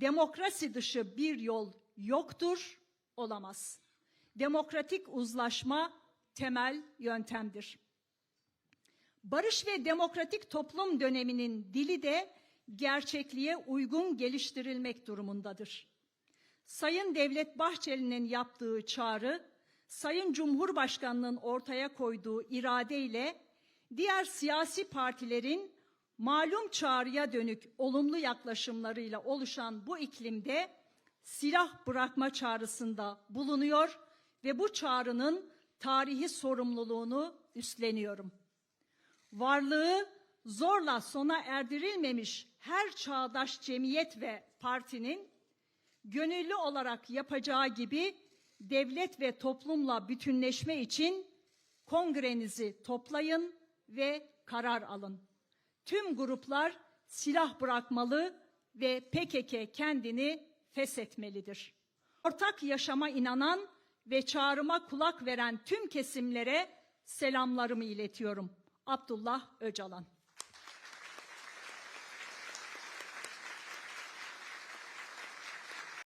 demokrasi dışı bir yol yoktur, olamaz. Demokratik uzlaşma temel yöntemdir. Barış ve demokratik toplum döneminin dili de gerçekliğe uygun geliştirilmek durumundadır. Sayın Devlet Bahçeli'nin yaptığı çağrı, Sayın Cumhurbaşkanı'nın ortaya koyduğu iradeyle diğer siyasi partilerin malum çağrıya dönük olumlu yaklaşımlarıyla oluşan bu iklimde silah bırakma çağrısında bulunuyor ve bu çağrının tarihi sorumluluğunu üstleniyorum. Varlığı zorla sona erdirilmemiş her çağdaş cemiyet ve partinin gönüllü olarak yapacağı gibi devlet ve toplumla bütünleşme için kongrenizi toplayın ve karar alın. Tüm gruplar silah bırakmalı ve PKK kendini feshetmelidir. Ortak yaşama inanan ve çağrıma kulak veren tüm kesimlere selamlarımı iletiyorum. Abdullah Öcalan